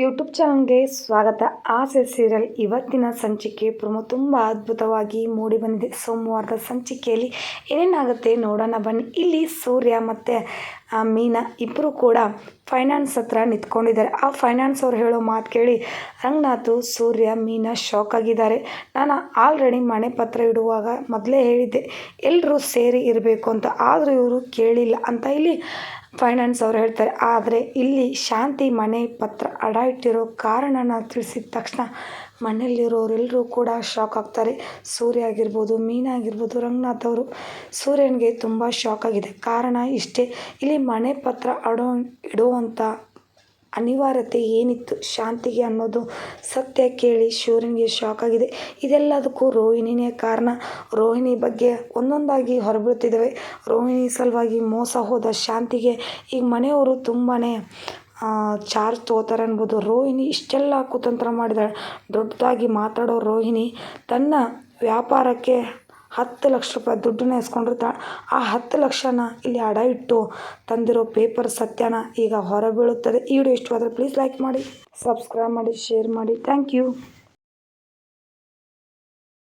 YouTube ಚಾನಲ್ಗೆ ಸ್ವಾಗತ. ಆಸೆ ಸೀರಿಯಲ್ ಇವತ್ತಿನ ಸಂಚಿಕೆ ಪ್ರಮೋ ತುಂಬ ಅದ್ಭುತವಾಗಿ ಮೂಡಿ ಬಂದಿದೆ. ಸೋಮವಾರದ ಸಂಚಿಕೆಯಲ್ಲಿ ಏನೇನಾಗುತ್ತೆ ನೋಡೋಣ ಬನ್ನಿ. ಇಲ್ಲಿ ಸೂರ್ಯ ಮತ್ತು ಮೀನಾ ಇಬ್ಬರು ಕೂಡ ಫೈನಾನ್ಸ್ ಹತ್ರ ನಿಂತ್ಕೊಂಡಿದ್ದಾರೆ. ಆ ಫೈನಾನ್ಸ್ ಅವ್ರು ಹೇಳೋ ಮಾತು ಕೇಳಿ ರಂಗನಾಥು, ಸೂರ್ಯ, ಮೀನಾ ಶಾಕ್ ಆಗಿದ್ದಾರೆ. ನಾನು ಆಲ್ರೆಡಿ ಮನೆ ಪತ್ರ ಇಡುವಾಗ ಮೊದಲೇ ಹೇಳಿದ್ದೆ ಎಲ್ಲರೂ ಸೇರಿ ಇರಬೇಕು ಅಂತ. ಆದರೂ ಇವರು ಕೇಳಿಲ್ಲ ಅಂತ. ಇಲ್ಲಿ ಫೈನಾನ್ಸ್ ಅವರು ಹೇಳ್ತಾರೆ, ಆದರೆ ಇಲ್ಲಿ ಶಾಂತಿ ಮನೆ ಪತ್ರ ಅಡ ಇಟ್ಟಿರೋ ಕಾರಣನ ತಿಳಿಸಿದ ತಕ್ಷಣ ಮನೆಯಲ್ಲಿರೋರೆಲ್ಲರೂ ಕೂಡ ಶಾಕ್ ಆಗ್ತಾರೆ. ಸೂರ್ಯ ಆಗಿರ್ಬೋದು, ಮೀನ ಆಗಿರ್ಬೋದು, ರಂಗನಾಥ್ ಅವರು ಸೂರ್ಯನಿಗೆ ತುಂಬ ಶಾಕ್ ಆಗಿದೆ. ಕಾರಣ ಇಷ್ಟೇ, ಇಲ್ಲಿ ಮನೆ ಪತ್ರ ಅಡೋ ಇಡುವಂಥ ಅನಿವಾರ್ಯತೆ ಏನಿತ್ತು? ಶಾಂತಿಗೆ ಅನ್ನೋದು ಸತ್ಯ ಕೇಳಿ ಶಿವರಿಗೆ ಶಾಕ್ ಆಗಿದೆ. ಇದೆಲ್ಲದಕ್ಕೂ ರೋಹಿಣಿನೇ ಕಾರಣ. ರೋಹಿಣಿ ಬಗ್ಗೆ ಒಂದೊಂದಾಗಿ ಹೊರಬೀಳ್ತಿದ್ದಾವೆ ರೋಹಿಣಿ ಸಲುವಾಗಿ ಮೋಸ ಹೋದ ಶಾಂತಿಗೆ ಈಗ ಮನೆಯವರು ತುಂಬಾ ಚಾರ್ಜ್ ತೊಗೋತಾರೆ ಅನ್ಬೋದು. ರೋಹಿಣಿ ಇಷ್ಟೆಲ್ಲ ಕುತಂತ್ರ ಮಾಡಿದಾಳೆ. ದೊಡ್ಡದಾಗಿ ಮಾತಾಡೋ ರೋಹಿಣಿ ತನ್ನ ವ್ಯಾಪಾರಕ್ಕೆ ಹತ್ತು ಲಕ್ಷ ರೂಪಾಯಿ ದುಡ್ಡನ್ನ ಇಸ್ಕೊಂಡಿರ್ತಾಳೆ ಆ ಹತ್ತು ಲಕ್ಷನ ಇಲ್ಲಿ ಅಡ ಇಟ್ಟು ತಂದಿರೋ ಪೇಪರ್ ಸತ್ಯನ ಈಗ ಹೊರಬೀಳುತ್ತದೆ. ಈ ವಿಡಿಯೋ ಇಷ್ಟವಾದರೆ ಪ್ಲೀಸ್ ಲೈಕ್ ಮಾಡಿ ಸಬ್ಸ್ಕ್ರೈಬ್ ಮಾಡಿ ಶೇರ್ ಮಾಡಿ. Thank you